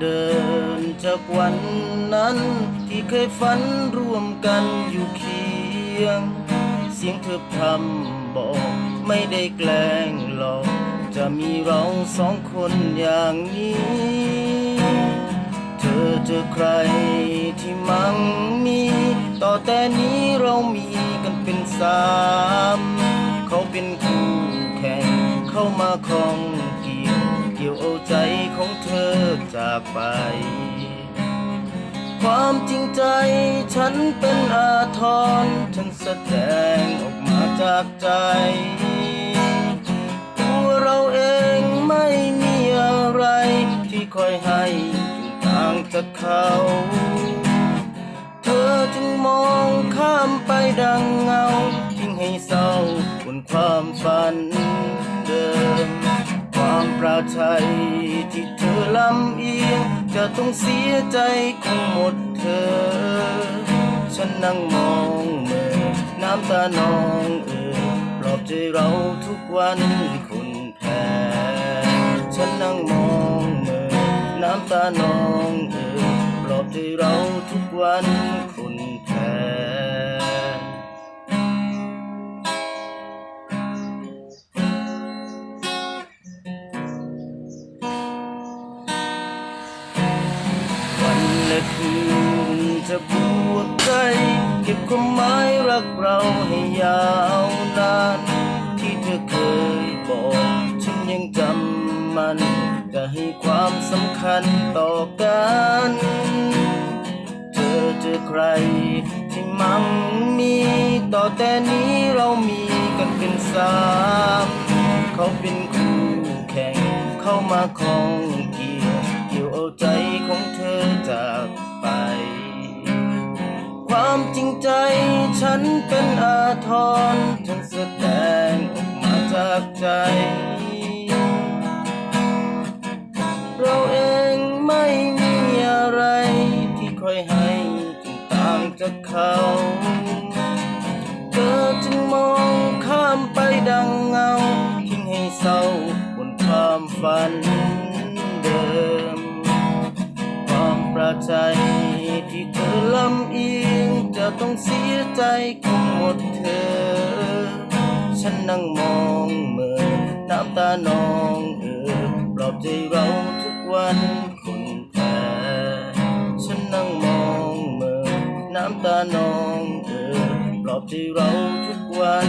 เดินจากวันนั้นที่เคยฝันร่วมกันอยู่เคียง เสียงเธอพรำบอกไม่ได้แกล้งหลอกจะมีเราสองคนอย่างนี้ เธอเจอใครที่มั่งมี ต่อแต่นี้เรามีกันเป็นสาม เขาเป็นคู่แข่งเข้ามาคอง เกี่ยวเอาใจของเธอจากไป ความจริงใจฉันเป็นอาทรฉันแสดงออกมาจากใจ ตัวเราเองไม่มีอะไรที่คอยให้ต่างจากเขา เธอจึงมองข้ามไปดังเงาทิ้งให้เศร้าบนความฝัน ราชัยที่เธอลำเอียงจะต้องเสียใจคงหมดเธอ ฉันนั่งมองเมื่อน้ำตานองเอ่อปลอบใจเราทุกวันคุณแพ้ฉันนั่งมองเมื่อน้ำตานองเอ่อปลอบใจเราทุกวันคุณ และคืนจะปวดใจเก็บความหมายรักเราให้ยาวนานที่เธอเคยบอกฉันยังจำมันจะให้ความสำคัญต่อกันเธอเจอใครที่มั่งมีต่อแต่นี้เรามีกันเป็นสามเขาเป็นคู่แข่งเข้ามาคองเกี่ยวเกี่ยวเอาใจ จากไป ความจริงใจฉันเป็นอาทรฉันแสดงออกมาจากใจ เราเองไม่มีอะไรที่คอยให้จึงต่างจากเขาเธอจึงมองข้ามไปดังเงาทิ้งให้เศร้าบนความฝัน ความประชัยที่เธอลำเอียงจะต้องเสียใจคงหมดเธอ ฉันนั่งมองเมื่อน้ำตานองเออปลอบใจเราทุกวันคุณแพ้ฉันนั่งมองเมื่อน้ำตานองเออปลอบใจเราทุกวัน